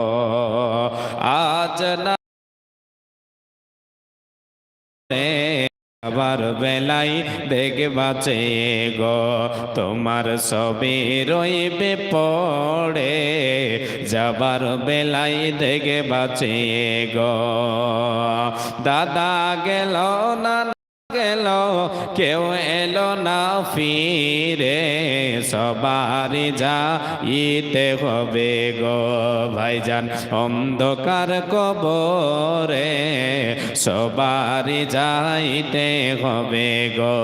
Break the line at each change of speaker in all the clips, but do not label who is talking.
আজ আবার বেলাই দেখবাছে গো। তোমার সবে রইবে পড়ে, যাবার বেলাই দেখে বাঁচে গো। দাদা গেল না গেল, কেউ এলো না ফিরে। সবার যা ইতে হবে গো ভাইজান। অন্ধকার কবরে সবার যাইতে হবে গো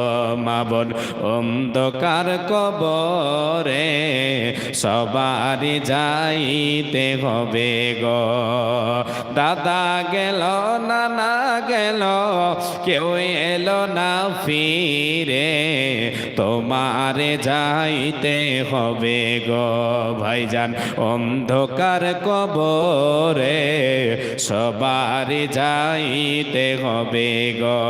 মাবন অন্ধকার কবরে সবার যাইতে হবে গো। দাদা গেল, নানা গেল, কেউ এলো না ফিরে। তোমার যাইতে হবে গো ভাইজান, অন্ধকার কবরে সবার যাইতে হবে গো।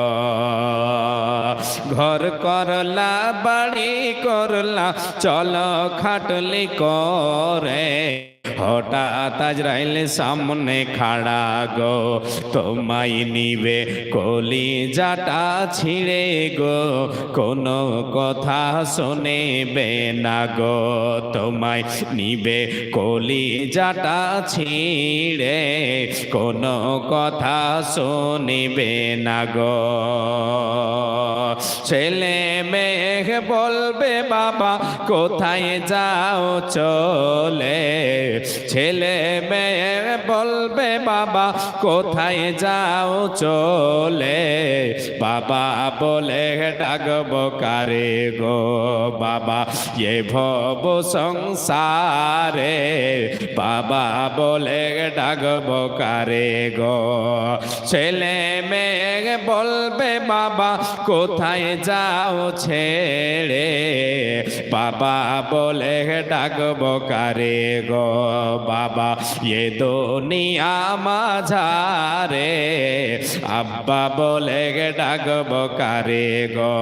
ঘর করলা, বাড়ি করলা, চলো খাটলি করে হঠাৎ আজরাইল সামনে খাড়া গো। তোমায় নিবে কলি জাটা ছিঁড়ে গো। কোনো কথা শোনেবে না গো। তোমায় নিবে কলি জাটা ছিঁড়ে। কোনো কথা শোনিবে না গো। ছেলে মেয়ে বলবে, বাবা, কোথায় যাও চলে? ছেলে মেয়ে বলবে, বাবা, কোথায় যাও চলে? বাবা বলে, ডাকব কারে গো বাবা, এ ভব সংসারে? বাবা বলে, ডাকব কারে গো? ছেলে মেয়ে বলবে বাবা, কোথায় যাও ছেড়ে? বাবা বলে ডাকব কারে গো বাবা? এ দুনিয়া মাঝারে, আব্বা বলে ডাকব কারে গো?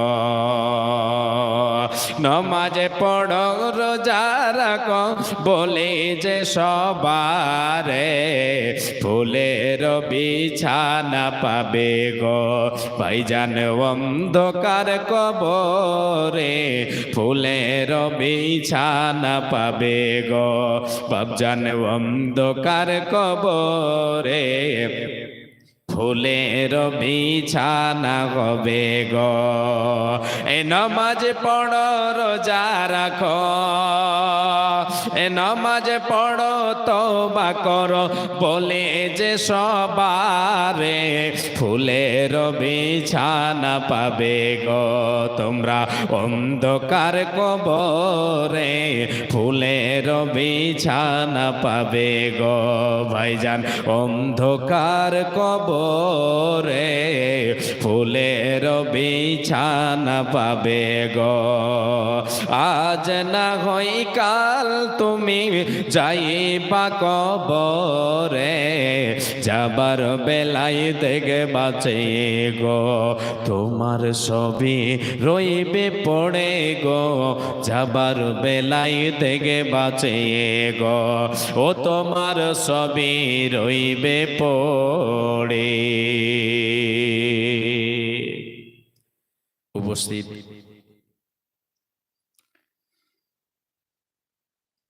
নমাজে পড়ো, রোজা রাখো, বলে যে সবারে, ফুলের বিছানা পাবে গো ভাইজান অন্ধকার কবরে, ফুলের বিছানা পাবে গো। বাবজান অন্ধকার কবরে, ফুলের বিছানা হবে গো। এ নমাজ পড়ো, রোজা রাখো। এ নমাজ পড়ো তবা করো, বলে যে সবারে ফুলের বিছানা পাবে গো। তোমরা অন্ধকার কবরে ফুলের বিছানা পাবে গো। ভাইজান, অন্ধকার কবরে ফুলের বিছানা পাবে গো। আজ না হই কাল তুমি যাইবা কবরে, যাবার বেলায় দেখে বাঁচে গো, তোমার সবই রইবে পড়ে গো, যাবার বেলায় দেখে বাঁচে গো, ও তোমার সবই রইবে পড়ে। উপস্থিত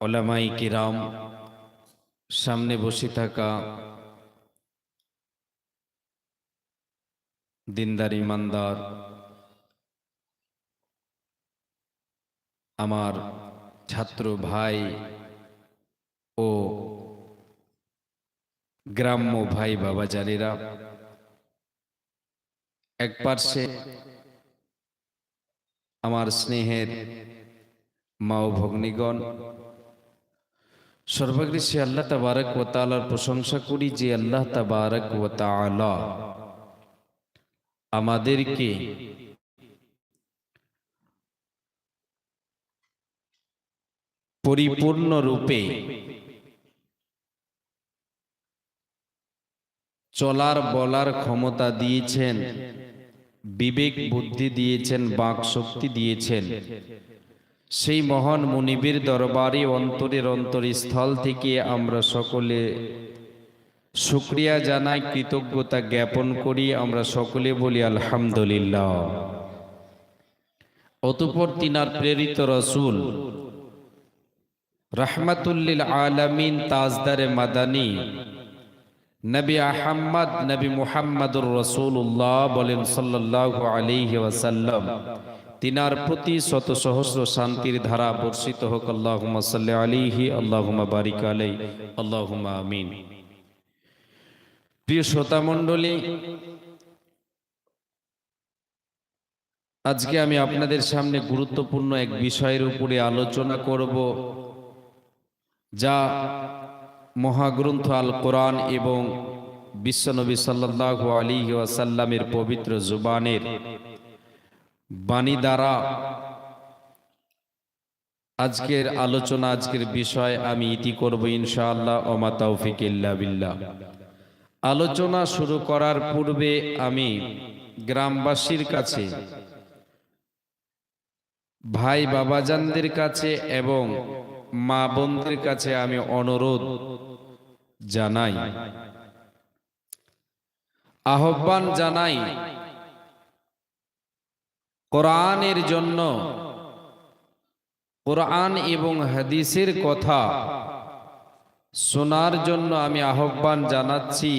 ওলামাই কিরাম, সামনে বসে থাকা দিনদার ইমানদার, আমার ছাত্র ভাই ও গ্রাম্য ভাই বাবা জানেরা, এক পার্শ্বে আমার স্নেহের মা ও ভগ্নীগণ সর্বাগ্রী আল্লাহ তাবারক ও তাআলার প্রশংসা করি যে আল্লাহ তাবারক ও তাআলা আমাদেরকে পরিপূর্ণ রূপে চলার, বলার ক্ষমতা দিয়েছেন, বিবেক বুদ্ধি দিয়েছেন, বাক শক্তি দিয়েছেন। সেই মহান মুনিবের দরবারে অন্তরের অন্তরস্থল থেকে আমরা সকলে শুক্রিয়া জানাই, কৃতজ্ঞতা জ্ঞাপন করি, আমরা সকলে বলি আলহামদুলিল্লাহ। অতপর তিনার প্রেরিত রসুল, রহমাতুল্লিল আলামিন তাজদারে মাদানী, নবী আহম্মদ, নবী মুহাম্মদুর রসুল্লাহ বলেন সাল্লাহ আলিহি ওয়াসাল্লাম তিনার প্রতি শত সহস্র শান্তির ধারা বর্ষিত হোক আল্লাহ সাল্লি আলিহি আল্লাহ বারিক আলাই আল্লাহ আমিন। প্রিয় শ্রোতা মণ্ডলী, আজকে আমি আপনাদের সামনে গুরুত্বপূর্ণ এক বিষয়ের উপরে আলোচনা করব, যা মহাগ্রন্থ আল কোরআন এবং বিশ্বনবী সাল্লাহ আলী ওয়াসাল্লামের পবিত্র জুবানের বাণী দ্বারা। আজকের আলোচনা, আজকের বিষয় আমি ইতি করব ইনশাআল্লাহ, ওমা তৌফিক বিল্লাহ। আলোচনা শুরু করার পূর্বে আমি গ্রামবাসীর কাছে, ভাই বাবাজানদের কাছে এবং মা বোনদের কাছে আমি অনুরোধ জানাই। আহ্বান জানাই কোরআনের জন্য কোরআন এবং হাদিসের কথা শোনার জন্য আমি আহ্বান জানাচ্ছি।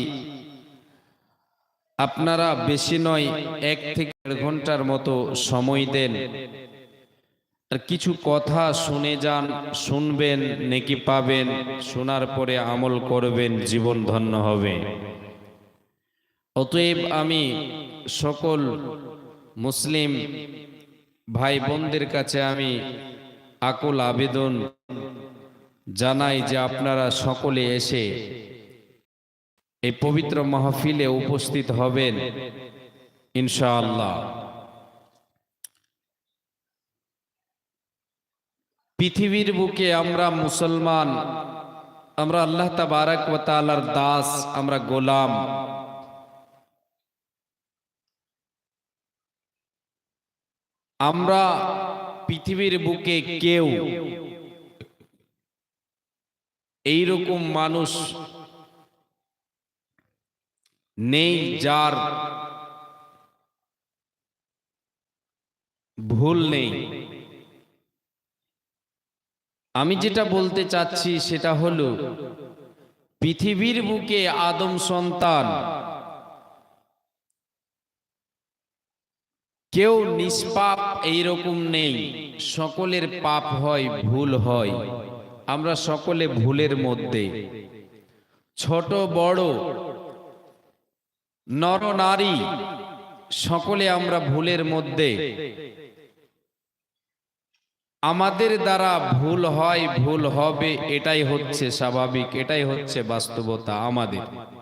আপনারা বেশি নয়, এক থেকে দেড় ঘণ্টার মতো সময় দেন। আর কিছু কথা শুনে যান, শুনবেন, নেকি পাবেন, শোনার পরে আমল করবেন, জীবন ধন্য হবে। অতএব আমি সকল মুসলিম ভাই বোনদের কাছে আমি আকুল আবেদন জানাই যে আপনারা সকলে এসে এই পবিত্র মাহফিলে উপস্থিত হবেন, ইনশাআল্লাহ। পৃথিবীর বুকে আমরা মুসলমান, আমরা আল্লাহ তাবারাক ওয়া তাআলার দাস, আমরা গোলাম। আমরা পৃথিবীর বুকে কেউ এইরকম মানুষ নেই যার ভুল নেই। আমি যেটা বলতে চাচ্ছি সেটা হলো, পৃথিবীর বুকে আদম সন্তান কেউ নিষ্পাপ এইরকম নেই। সকলের পাপ হয়, ভুল হয়। আমরা সকলে ভুলের মধ্যে। ছোট, বড়, নর, নারী, সকলে আমরা ভুলের মধ্যে। আমাদের দ্বারা ভুল হয়, ভুল হবে, এটাই হচ্ছে স্বাভাবিক, এটাই হচ্ছে বাস্তবতা আমাদের।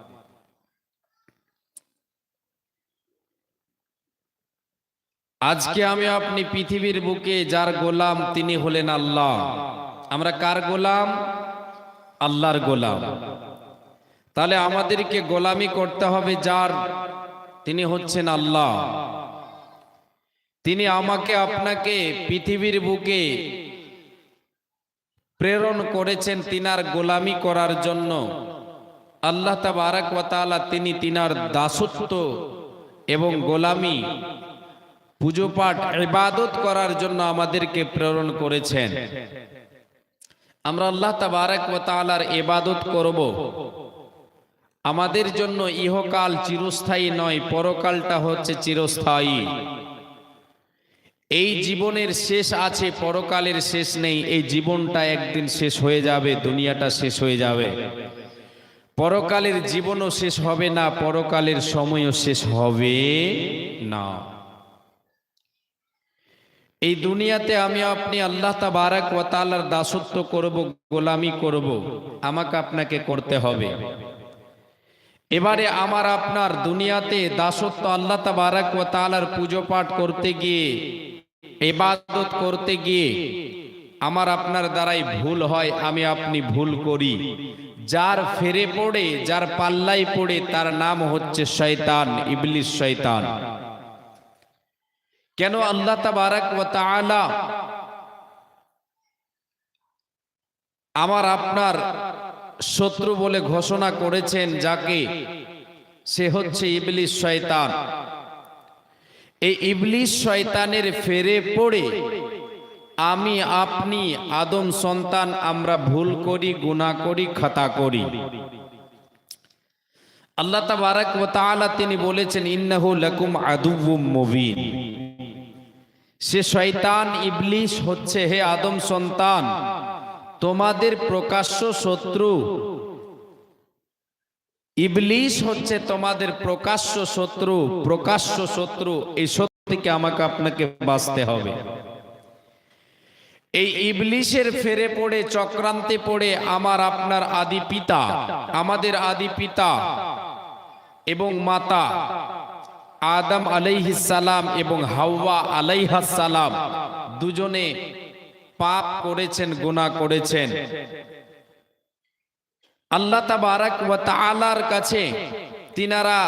আজকে আমি আপনি পৃথিবীর বুকে যার গোলাম তিনি হলেন আল্লাহ। আমরা কার গোলাম? আল্লাহর গোলাম। তাহলে আমাদেরকে গোলামি করতে হবে যার তিনি হচ্ছেন আল্লাহ। তিনি আমাকে আপনাকে পৃথিবীর বুকে প্রেরণ করেছেন তিনার গোলামি করার জন্য। আল্লাহ তাবারাক ওয়া তাআলা তিনি তিনার দাসত্ব এবং গোলামি পুজো পাঠ, ইবাদত করার জন্য আমাদেরকে প্রেরণ করেছেন। আমরা আল্লাহ তাবারাক ওয়া তাআলার ইবাদত করব। আমাদের জন্য ইহকাল চিরস্থায়ী নয়, পরকালটা হচ্ছে চিরস্থায়ী। এই জীবনের শেষ আছে, পরকালের শেষ নেই, এই জীবনটা একদিন শেষ হয়ে যাবে, দুনিয়াটা শেষ হয়ে যাবে। পরকালের জীবনও শেষ হবে না, পরকালের সময়ও শেষ হবে না। এই দুনিয়াতে আমি আপনি আল্লাহ তাবারাক ও তালার দাসত্ব করব, গোলামি করব, আমাকে আপনাকে করতে হবে। এবারে আমার আপনার দুনিয়াতে দাসত্ব আল্লাহ তাবারাক ও তালার পুজো পাঠ করতে গিয়ে, ইবাদত করতে গিয়ে আমার আপনার দ্বারাই ভুল হয়, আমি আপনি ভুল করি। যার ফেরে পড়ে, যার পাল্লাই পড়ে, তার নাম হচ্ছে শয়তান, ইবলিস শয়তান। কেন আল্লাহ তাবারাক তাআলা আমার আপনার শত্রু বলে ঘোষণা করেছেন যাকে? সে হচ্ছে ইবলিস শয়তান। এই ইবলিস শয়তানের ফেরে পড়ে আমি, আপনি, আদম সন্তান আমরা ভুল করি, গুনাহ করি, খাতা করি। আল্লাহ তাবারাক ওয়া তিনি বলেছেন, ইন্নাহু লাকুম আদুউম মুবিন। সে শয়তান ইবলিস হচ্ছে হে আদম সন্তান। তোমাদের প্রকাশ্য শত্রু। ইবলিস হচ্ছে তোমাদের প্রকাশ্য শত্রু প্রকাশ্য শত্রু। এই শত্রু থেকে আমাকে আপনাকে বাঁচতে হবে। এই ইবলিশের ফেরে পড়ে, চক্রান্তে পড়ে আমার আপনার আদি পিতা, আমাদের আদি পিতা এবং মাতা। আদম সালাম এবং হাওয়া সালাম দুজনে পাপ করেছেন, গুনাহ করেছেন। আল্লাহ তাবারাক ওয়া তাআলার কাছে তিনারা